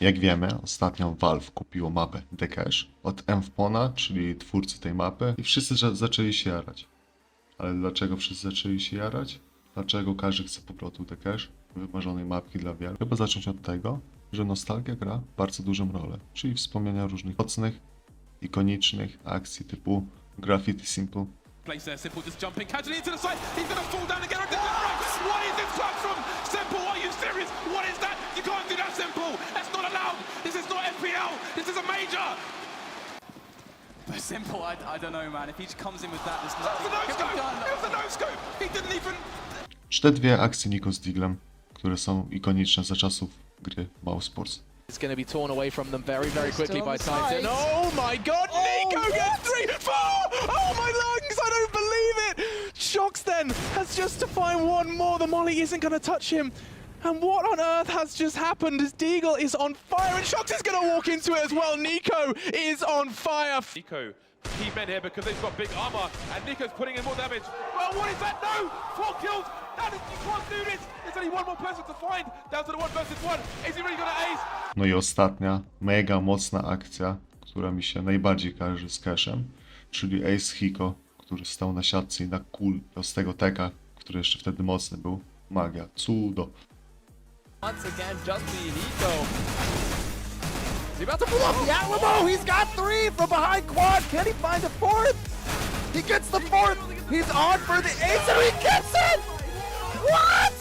Jak wiemy, ostatnio Valve kupiło mapę The Cache od Mfpona, czyli twórcy tej mapy i wszyscy za- zaczęli się jarać. Ale dlaczego wszyscy zaczęli się jarać? Dlaczego każdy chce powrotu The Cache, wymarzonej mapki dla wielu? Chyba zacząć od tego, że nostalgia gra bardzo dużą rolę, czyli wspomnienia różnych mocnych, ikonicznych akcji typu Graffiti Simple, Simple just jumping casually into the side. He's gonna fall down again. What is this Simple? Are you serious? What is that? You can't do that, Simple. That's not allowed. This is not FPL. This is a major. But simple, I, I don't know, man. If he just comes in with that, there's nothing no that can be scope. done. It was the no scope. He didn't even. czy te dwie akcje Niko z Diglem, które są ikoniczne za czasów gry. It's going to be torn away from them very, very quickly by. Titan. Oh my god, Nico gets three, four! Oh my lungs, I don't believe it! Shocks then has just to find one more. The Molly isn't going to touch him. And what on earth has just happened as Deagle is on fire and Shocks is going to walk into it as well. Nico is on fire. Nico, key men here because they've got big armor, and Nico's putting in more damage. Well, what is that? No, four kills. That is, you can't do this. There's only one more person to find. Down to the one versus one. Is he really gonna ace? No i ostatnia, mega mocna akcja, która mi się najbardziej kojarzy z Cashem, czyli Ace Hiko, który stał na siatce i na kul z tego teka, który jeszcze wtedy mocny był. Magia, cudo. Once again, just the Nico. Is he about to pull off the oh, Alamo? He's got three from behind quad. Can he find a fourth? He gets the fourth. He's on for the ace and he gets it! What?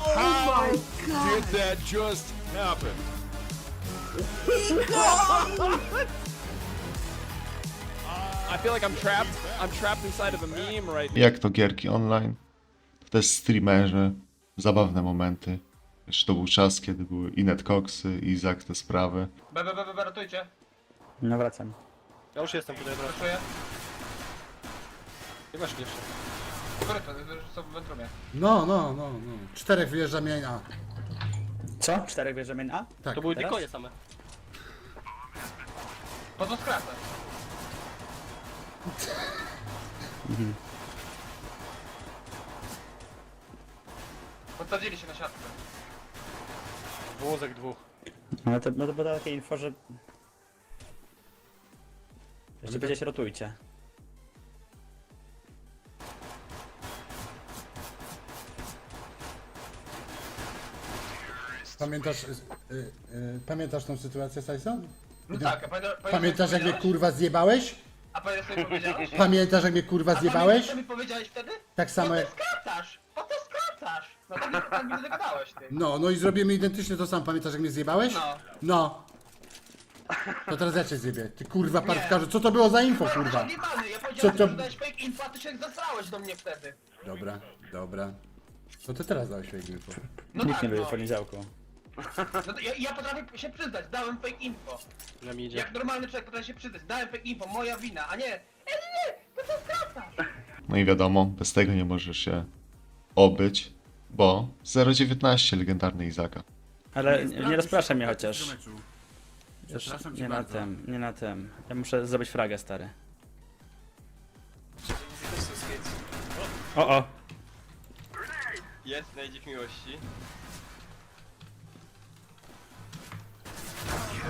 Oh How did that just happen? I feel like I'm trapped. I'm trapped inside of a meme right now. Jak to gierki online, to też streamerzy, zabawne momenty. Jeszcze to był czas, kiedy były i netcoxy, i Izak te sprawy. B, B, B, B, B, ratujcie. No wracam. Ja już jestem tutaj, ratuję. Nie masz jeszcze. Które to? Są w wentrumie. No, no, no, no. Czterech wyjeżdża mień A. Co? Czterech bierze main A? Tak. To były Teraz? dikoje same. Po to skracę. Podsadzili się na siatkę. Włozek dwóch. No to, no to było takie info, że... Jeszcze będzie się rotujcie. Pamiętasz, y, y, y, pamiętasz tą sytuację, Tyson? No tak, a pamiętasz, Pamiętasz jak mnie kurwa zjebałeś? A pamiętasz co mi powiedziałeś? Pamiętasz jak mnie kurwa A zjebałeś? pamiętasz co mi powiedziałeś wtedy? Tak samo to jak... to! No tak tak ty. No, no i zrobimy identycznie to samo. Pamiętasz jak mnie zjebałeś? No. No. To teraz ja cię zjebię. Ty kurwa parwkarzu, co to było za info kurwa? Jebany, ja Co powiedziałem, to- że dałeś fake info, a ty się zasrałeś do mnie wtedy. Dobra, dobra. No to teraz dałeś fake info. No Nikt tak, nie lubi no. w poniedziałku. no to ja, ja potrafię się przyznać, dałem fake info. Jak normalny człowiek potrafi się przyznać, dałem fake info, moja wina, a nie, e nie, nie, to co skracasz? No i wiadomo, bez tego nie możesz się obyć, bo 019 legendarny Izaka. Ale nie, nie rozpraszaj mnie chociaż. Już nie na tym, nie na tym. Ja muszę zrobić fragę, stary. O, o. Jest, najdzik miłości.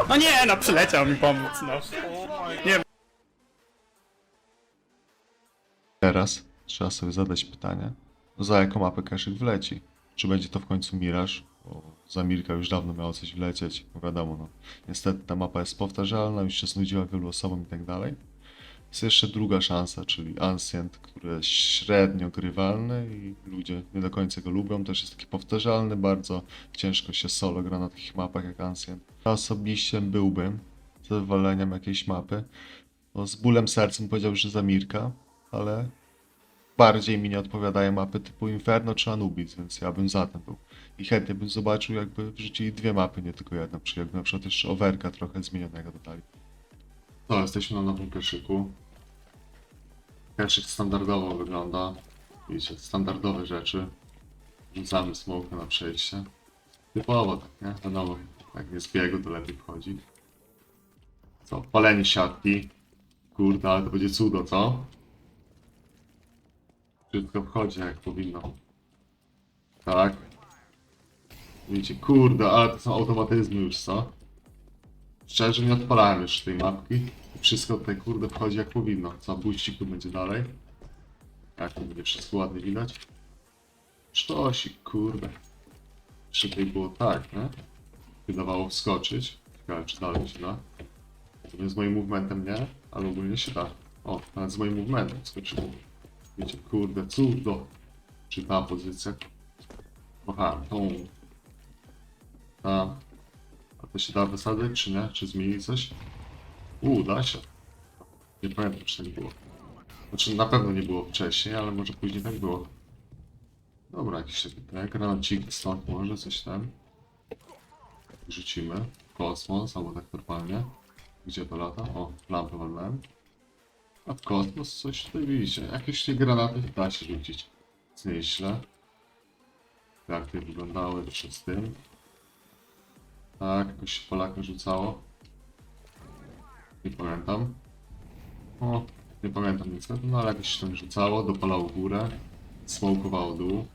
No nie, no przyleciał mi pomóc, no. Teraz trzeba sobie zadać pytanie, za jaką mapę Kaszyk wleci. Czy będzie to w końcu Mirage? Bo za Mirka już dawno miało coś wlecieć, bo wiadomo, no. Niestety ta mapa jest powtarzalna, już się znudziła wielu osobom i tak dalej. Jest jeszcze druga szansa, czyli Ancient, który jest średnio grywalny i ludzie nie do końca go lubią. Też jest taki powtarzalny, bardzo ciężko się solo gra na takich mapach jak Ancient. Ja osobiście byłbym za wywaleniem jakiejś mapy. No, z bólem sercem powiedział, że za Mirka, ale bardziej mi nie odpowiadają mapy typu Inferno czy Anubis, więc ja bym za tym był. I chętnie bym zobaczył, jakby wrzucili dwie mapy, nie tylko jedną, czy jakby na przykład jeszcze Overka trochę zmienionego dodali. No, jesteśmy na nowym kaszyku. Kaszyk standardowo wygląda. Widzicie, standardowe rzeczy. Rzucamy smoke na przejście. Typowo tak, nie? Wiadomo, jak nie z biegu, to lepiej wchodzi. Co, palenie siatki. Kurde, ale to będzie cudo, co? Wszystko wchodzi jak powinno. Tak. Wiecie, kurde, ale to są automatyzmy już, co? Szczerze nie odpalałem już tej mapki. Wszystko tutaj, kurde, wchodzi jak powinno. Co, buściku będzie dalej. Jak to będzie wszystko ładnie widać. Sztosik, kurde. Tutaj było tak, nie? Wydawało wskoczyć. Ciekawe, czy dalej się da. To z moim movementem nie, ale ogólnie się da. O, nawet z moim movementem skoczyło. Wiecie, kurde, cudo. Czy ta pozycja? Aha, tą. Ta. A to się da wysadzać, czy nie? Czy zmieni coś? Uuu, da się. Nie pamiętam, czy tak było. Znaczy, na pewno nie było wcześniej, ale może później tak było. Dobra, jakiś taki tak, granacik stąd może, coś tam. Rzucimy. Kosmos, albo tak normalnie. Gdzie to lata? O, lampę walnąłem. A w kosmos coś tutaj widzicie. Jakieś te granaty da się rzucić. Nieźle. Jak te wyglądały przez tym. Tak, jakoś się Polaka rzucało. Nie pamiętam. O, nie pamiętam niestety, no ale jakoś się tam rzucało, dopalało górę, smokowało dół.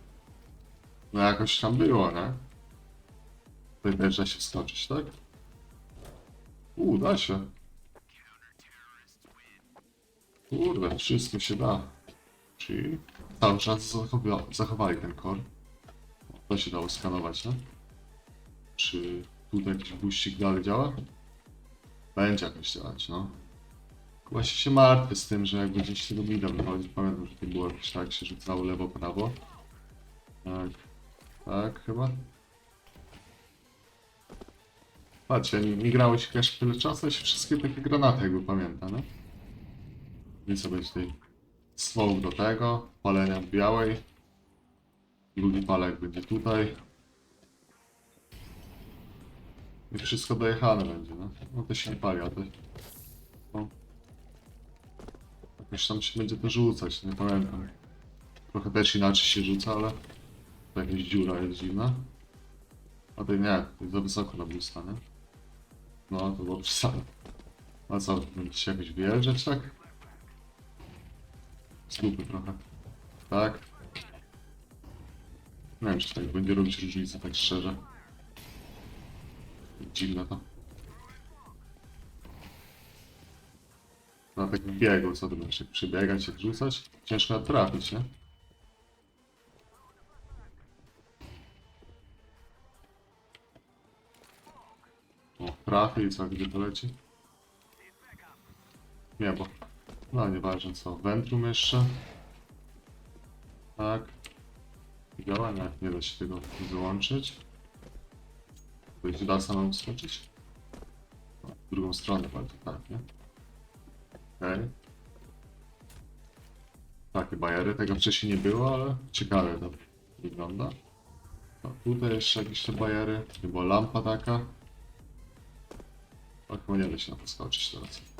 No jakoś tam było, nie? Tutaj też da się wskoczyć, tak? Uuu, da się. Kurde, wszystko się da. Czyli cały czas zachowa zachowali ten core. To się dało skanować, nie? Czy tutaj jakiś buścik dalej działa? Będzie jakoś działać, no. Właśnie się martwię z tym, że jak będzie się tego mida. Pamiętam, że to było jakieś tak, się rzucało lewo, prawo. Tak. Tak, chyba. Patrzcie, nie, nie grało się tyle czasu, się wszystkie takie granaty jakby pamięta, no. Więc co będzie tutaj smoke do tego, palenia białej. Drugi palek będzie tutaj. I wszystko dojechane będzie, no. No to się nie pali, a to... No. Tam się będzie to rzucać, nie pamiętam. Trochę też inaczej się rzuca, ale... To jakaś dziura jest dziwna. A to nie, to jest za wysoko na boosta, nie? No, to było przesadzone. A co, będzie się jakoś wyjeżdżać, tak? Slupy trochę. Tak? Nie wiem, czy tak będzie robić różnicę, tak szczerze. Dziwne to. Na takim biegu, co ty będziesz jak przebiegać, jak rzucać? Ciężko trafić, nie? O, trafi co, gdzie to leci? Nie, bo... No, nieważne co. Ventrum jeszcze. Tak. Działa? Nie, da się tego wyłączyć. Będzie da samemu skoczyć? No, w drugą stronę bardziej, tak, nie? Okej. Takie bajery, tego wcześniej nie było, ale ciekawie to wygląda. No, tutaj jeszcze jakieś te bajery, chyba lampa taka. Chyba nie da się na to skoczyć teraz.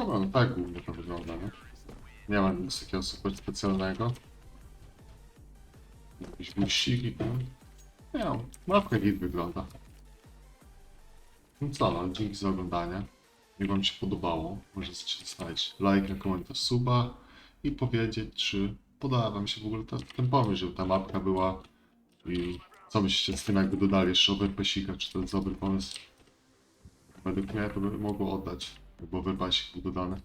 Dobra, no tak głównie to wygląda, nie? Nie ma nic takiego super specjalnego. Jakieś guściki tam. Nie mapka git wygląda. No co no, dzięki za oglądanie. Jak wam się podobało, możecie zostawić lajka, komentarz, suba i powiedzieć, czy podoba wam się w ogóle ta, ten pomysł, żeby ta mapka była i co byście z tym jakby dodali jeszcze overpasika, czy to jest dobry pomysł. Według mnie to by mogło oddać, jakby overpasik był dodany.